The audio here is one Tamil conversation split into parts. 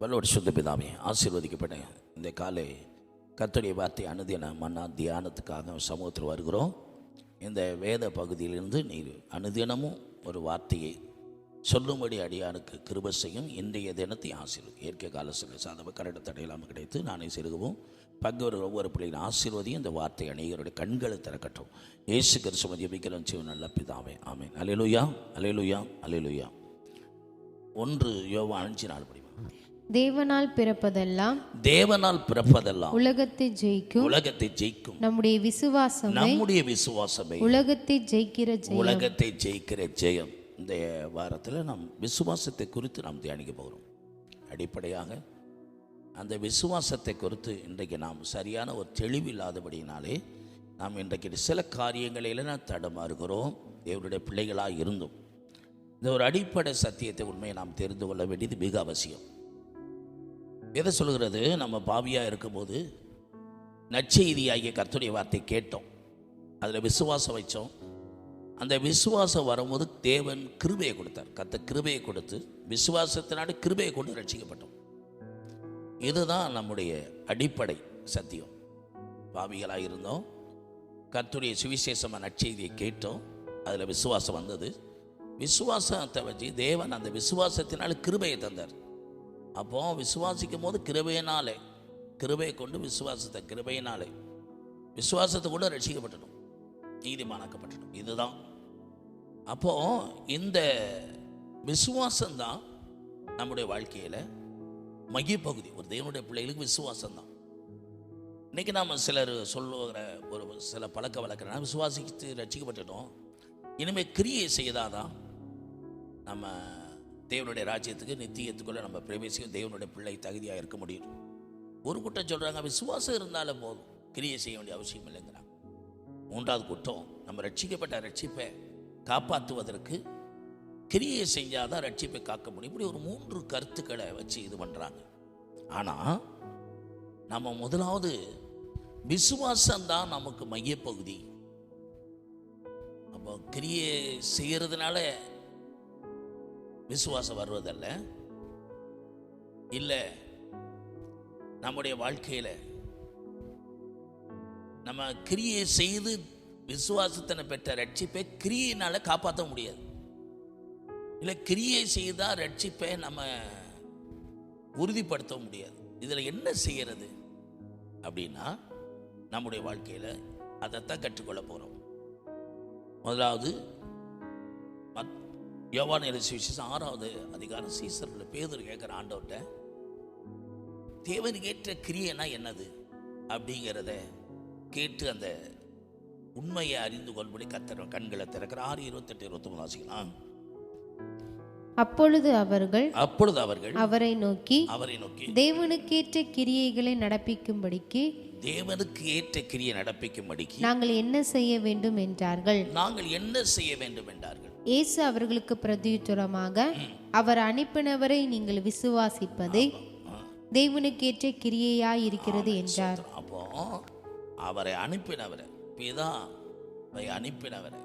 வல்லோடு சுத்த பிதாவே ஆசீர்வதிக்கப்பட்ட இந்த காலை கத்தடைய வார்த்தை அனுதின மன்னா தியானத்துக்காக சமூகத்தில் வருகிறோம். இந்த வேத பகுதியிலிருந்து நீர் அனுதினமும் ஒரு வார்த்தையை சொல்லும்படி அடியானுக்கு கிருப செய்யும் இன்றைய தினத்தை ஆசீர்வதி இயற்கை கால சில சாதவ கரட தடையில்லாமல் கிடைத்து நானே சிறுகவும் பங்கு ஒவ்வொரு பிள்ளையின் ஆசீர்வதியும் இந்த வார்த்தை அநேகருடைய கண்களை திறக்கட்டும். இயேசு கரிசுமதி ஜெபிக்கிறோம் சிவன் நல்ல பிதாவே ஆமென். அலையலுயா அலையலுயா அலையலுயா ஒன்று யோவா அஞ்சு நாள் படிமா தேவனால் பிறப்பதெல்லாம் தேவனால் பிறப்பதெல்லாம் உலகத்தை ஜெயிக்கும் உலகத்தை ஜெயிக்கும். நம்முடைய விசுவாசம் நம்முடைய விசுவாசமே. உலகத்தை ஜெயிக்கிற ஜெயம். உலகத்தை ஜெயிக்கிற ஜெயம். இந்த வாரத்தில் நாம் விசுவாசத்தை குறித்து நாம் தியானிக்க போகிறோம். அடிப்படையாக அந்த விசுவாசத்தை குறித்து இன்றைக்கு நாம் சரியான ஒரு தெளிவில்லாதபடியினாலே நாம் இன்றைக்கு சில காரியங்களில் நாம் தடமாறுகிறோம். தேவனுடைய பிள்ளைகளாக இருந்தும். இந்த ஒரு அடிப்படை சத்தியத்தை உண்மையை நாம் தெரிந்து கொள்ள வேண்டியது மிக அவசியம். எதை சொல்கிறது நம்ம பாவியாக இருக்கும்போது நற்செய்தியாகிய கத்துடைய வார்த்தை கேட்டோம். அதில் விசுவாசம் வச்சோம். அந்த விசுவாசம் வரும்போது தேவன் கிருபையை கொடுத்தார். கத்த கிருபையை கொடுத்து விசுவாசத்தினால கிருபையை கொண்டு ரட்சிக்கப்பட்டோம் இதுதான் நம்முடைய அடிப்படை சத்தியம். பாவிகளாக இருந்தோம். கத்துடைய சுவிசேஷமான நற்செய்தியை கேட்டோம். அதில் விசுவாசம் வந்தது. விசுவாசத்தை வச்சு தேவன் அந்த விசுவாசத்தினால் கிருபையை தந்தார். அப்போ விசுவாசிக்கும் போது கிருபையினாலே கிருபையை கொண்டு விசுவாசத்தை கிருபையினாலே. விசுவாசத்தை கூட ரட்சிக்கப்பட்டணும். நீதிமானாக்கப்பட்டணும். இதுதான். அப்போ இந்த விசுவாசம்தான் நம்முடைய வாழ்க்கையில் மையப்பகுதி ஒரு தேவனுடைய பிள்ளைகளுக்கு விசுவாசம்தான். இன்றைக்கி நாம் சிலர் சொல்லுகிற ஒரு சில பழக்க வழக்கம் விசுவாசித்து ரட்சிக்கப்பட்டுட்டோம். இனிமேல் கிரியை செய்தாதான் நம்ம தேவனுடைய ராஜ்யத்துக்கு நித்தியத்துக்குள்ளே நம்ம பிரவேசிக்கும் தேவனுடைய பிள்ளை தகுதியாக இருக்க முடியும். ஒரு குற்றம் சொல்கிறாங்க விசுவாசம் இருந்தாலும் போதும். கிரியை செய்ய வேண்டிய அவசியம் இல்லைங்கிறாங்க மூன்றாவது குற்றம் நம்ம ரட்சிக்கப்பட்ட ரட்சிப்பை காப்பாற்றுவதற்கு கிரியை செஞ்சாதான் ரட்சிப்பை காக்க முடியும். இப்படி ஒரு மூன்று கருத்துக்களை வச்சு இது பண்ணுறாங்க ஆனால் நம்ம முதலாவது விசுவாசம்தான் நமக்கு மையப்பகுதி. அப்போ கிரியை செய்கிறதுனால விசுவாசம் வருவதல்ல. இல்லை நம்முடைய வாழ்க்கையில் நம்ம கிரியை செய்து விசுவாசத்தினை பெற்ற ரட்சிப்பை கிரியினால் காப்பாற்ற முடியாது. இல்லை கிரியை செய்தால் ரட்சிப்பை நம்ம உறுதிப்படுத்த முடியாது. இதில் என்ன செய்கிறது அப்படின்னா நம்முடைய வாழ்க்கையில் அதைத்தான் கற்றுக்கொள்ள போகிறோம் முதலாவது மத் யோவான் விசேஷம் ஆறாவது அதிகாரம் சீசரில் பேதர் கேட்குற ஆண்டவர்கிட்ட தேவனுக்கு ஏற்ற கிரியைனா என்னது? அப்படிங்கிறத கேட்டு அந்த உண்மையை அறிந்து கொள்படி கத்திர கண்களை திறக்கிற ஆறு இருபத்தெட்டு இருபத்தொம்பது வாசிக்கலாம். அப்பொழுது அவர்கள் அப்பொழுது அவர்கள் அவரை நோக்கி அவரை நோக்கி தேவனுக்கேற்ற கிரியைகளை நடப்பிக்கும்படிக்கு தேவனுக்கு ஏற்ற கிரியை நடப்பிக்கும்படிக்கு நாங்கள் என்ன செய்ய வேண்டும்? என்றார்கள். நாங்கள் என்ன செய்ய வேண்டும்? என்றார்கள். இயேசு அவர்களுக்கு பிரதியுத்தரமாக அவர் அனுப்பினவரை நீங்கள் விசுவாசிப்பதை தேவனுக்கேற்ற கிரியையாய் இருக்கிறது என்றார். அப்போ அவரை அனுப்பினவர் பிதா அனுப்பினவர்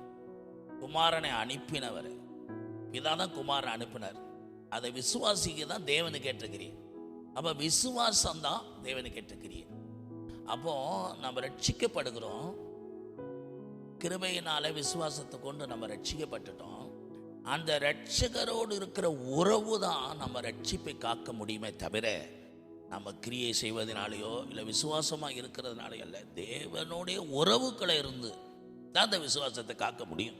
குமாரனை அனுப்பினவர் பிதா தான் குமாரன் அனுப்பினார். அதை விசுவாசிக்க தான் தேவனுக்கு ஏற்ற கிரியை அப்போ விசுவாசம் தான் தேவனுக்கு ஏற்ற கிரியை அப்போ நம்ம ரட்சிக்கப்படுகிறோம். கிருபையினால விசுவாசத்தை கொண்டு நம்ம ரட்சிக்கப்பட்டுட்டோம் அந்த ரட்சகரோடு இருக்கிற உறவு தான் நம்ம ரட்சிப்பை காக்க முடியுமே தவிர நம்ம கிரியை செய்வதனாலேயோ இல்லை விசுவாசமாக இருக்கிறதுனாலயோ இல்லை தேவனுடைய உறவுக்களை இருந்து தான் அந்த விசுவாசத்தை காக்க முடியும்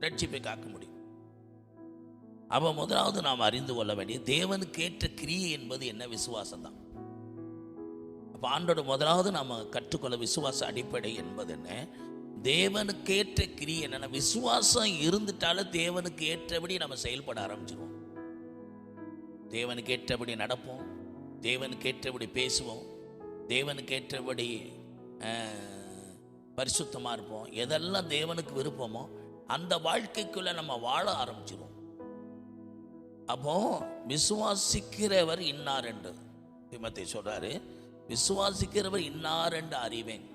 ரட்சிப்பை காக்க முடியும். அப்போ முதலாவது நாம் அறிந்து கொள்ள வேண்டிய தேவனுக்கு ஏற்ற கிரியை என்பது என்ன? விசுவாசம் தான் அப்போ ஆண்டோட முதலாவது நாம் கற்றுக்கொள்ள விசுவாச அடிப்படை என்பது என்ன? தேவனுக்கு ஏற்ற கிரியை என்னென்ன விசுவாசம் இருந்துட்டாலும் தேவனுக்கு ஏற்றபடி நம்ம செயல்பட ஆரம்பிச்சிருவோம். தேவனுக்கு ஏற்றபடி நடப்போம். தேவனுக்கு ஏற்றபடி பேசுவோம். தேவனுக்கு ஏற்றபடி பரிசுத்தமாக இருப்போம். எதெல்லாம் தேவனுக்கு விருப்பமோ அந்த வாழ்க்கைக்குள்ளே நம்ம வாழ ஆரம்பிச்சிருவோம். அப்போ விசுவாசிக்கிறவர் இன்னார் என்று. திமத்தை சொல்றாரு விசுவாசிக்கிறவர் இன்னார் என்று அறிவேன்.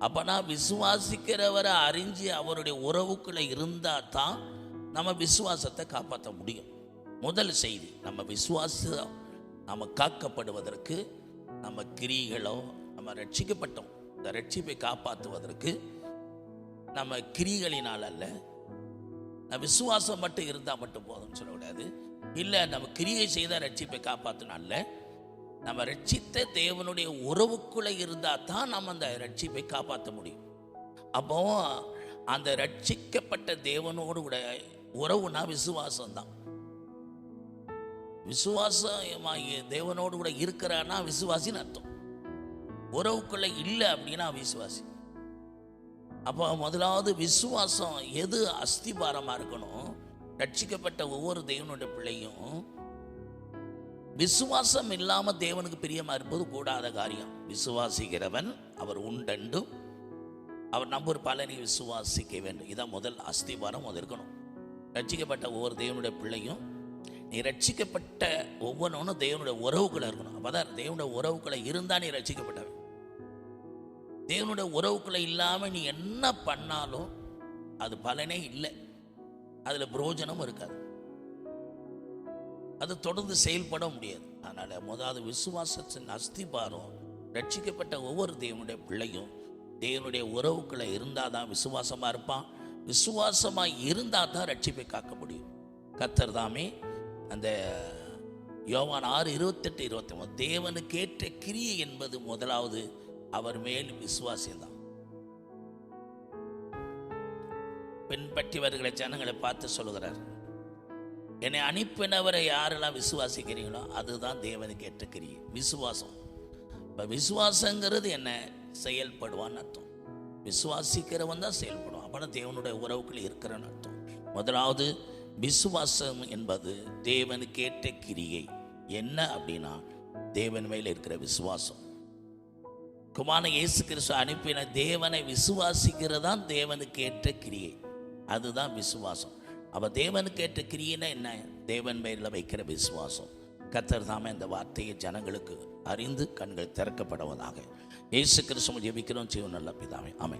அப்பனா விசுவாசிக்கிறவரை அறிஞ்சு அவருடைய உறவுக்குள்ளே இருந்தால் தான் நம்ம விசுவாசத்தை காப்பாற்ற முடியும். முதல் செய்தி நம்ம விசுவாசம் நம்ம காக்கப்படுவதற்கு நம்ம கிரிகளோ நம்ம ரட்சிக்கப்பட்டோம். இந்த ரட்சிப்பை காப்பாற்றுவதற்கு நம்ம கிரிகளினால் அல்ல நம்ம விசுவாசம் மட்டும் இருந்தால் மட்டும் போதும்னு சொல்லக்கூடாது இல்லை நம்ம கிரியை செய்தால் ரட்சிப்பை காப்பாற்றணும் அல்ல நம்ம ரட்சித்த தேவனுடைய உறவுக்குள்ளே இருந்தால் தான் நம்ம அந்த ரட்சிப்பை காப்பாற்ற முடியும். அப்போ அந்த ரட்சிக்கப்பட்ட தேவனோடு கூட உறவுனா விசுவாசம் தான் விசுவாசமாகிய தேவனோடு கூட இருக்கிறான்னா விசுவாசின்னு அர்த்தம். உறவுக்குள்ளே இல்லை அப்படின்னா விசுவாசி. அப்போ முதலாவது விசுவாசம் எது அஸ்திபாரமாக இருக்கணும்? ரட்சிக்கப்பட்ட ஒவ்வொரு தேவனுடைய பிள்ளையும் விசுவாசம் இல்லாமல் தேவனுக்கு பிரியமாக இருப்பது கூடாத காரியம். விசுவாசிக்கிறவன் அவர் உண்டண்டும் அவர் நம்பர் பலனை விசுவாசிக்க வேண்டும். இதான் முதல் அஸ்திபாரம் இருக்கணும். ரட்சிக்கப்பட்ட ஒவ்வொரு தேவனுடைய பிள்ளையும் நீ ரட்சிக்கப்பட்ட ஒவ்வொன்றும் தேவனுடைய உறவுகளை இருக்கணும். அப்பதான் தேவனுடைய உறவுக்குள்ள இருந்தால் நீ ரட்சிக்கப்பட்டவன். தேவனுடைய உறவுக்களை இல்லாமல் நீ என்ன பண்ணாலும் அது பலனே இல்லை. அதில் பிரயோஜனமும் இருக்காது. அது தொடர்ந்து செயல்பட முடியாது. அதனால் முதலாவது விசுவாசத்தின் அஸ்திபாரம் ரட்சிக்கப்பட்ட ஒவ்வொரு தேவனுடைய பிள்ளையும் தேவனுடைய உறவுக்குள்ளே இருந்தால் தான் விசுவாசமாக இருப்பான். விசுவாசமாக இருந்தால் தான் ரட்சிப்பை காக்க முடியும். கத்தர் தாமே அந்த யோவான் ஆறு இருபத்தெட்டு இருபத்தி மூணு தேவனுக்கு ஏற்ற கிரியை என்பது முதலாவது அவர் மேல் விசுவாசியம்தான் பின்பற்றி வருகிற ஜனங்களை பார்த்து சொல்லுகிறார். என்னை அனுப்பினவரை யாரெல்லாம் விசுவாசிக்கிறீங்களோ அதுதான் தேவனுக்கு ஏற்ற கிரியை விசுவாசம். இப்போ விசுவாசங்கிறது என்ன? செயல்படுவான்னு அர்த்தம். விசுவாசிக்கிறவன் தான் செயல்படுவான். அப்போ தேவனுடைய உறவுகள் இருக்கிறன்னு அர்த்தம். முதலாவது விசுவாசம் என்பது தேவனுக்கு ஏற்ற கிரியை. என்ன அப்படின்னா தேவன் மேல் இருக்கிற விசுவாசம். குமான இயேசு கிறிஸ்து அனுப்பின தேவனை விசுவாசிக்கிறதான் தேவனுக்கு ஏற்ற கிரியை. அதுதான் விசுவாசம். அவள் தேவனுக்கு ஏற்ற கிரியினா என்ன? தேவன் மேல வைக்கிற விசுவாசம். கத்தர் தாமே இந்த வார்த்தையை ஜனங்களுக்கு அறிந்து கண்கள் திறக்கப்படுவதாக. இயேசு கிறிஸ்துவ ஜெபிக்கிறோம் ஜீவன் நல்ல பிதாவே. அமை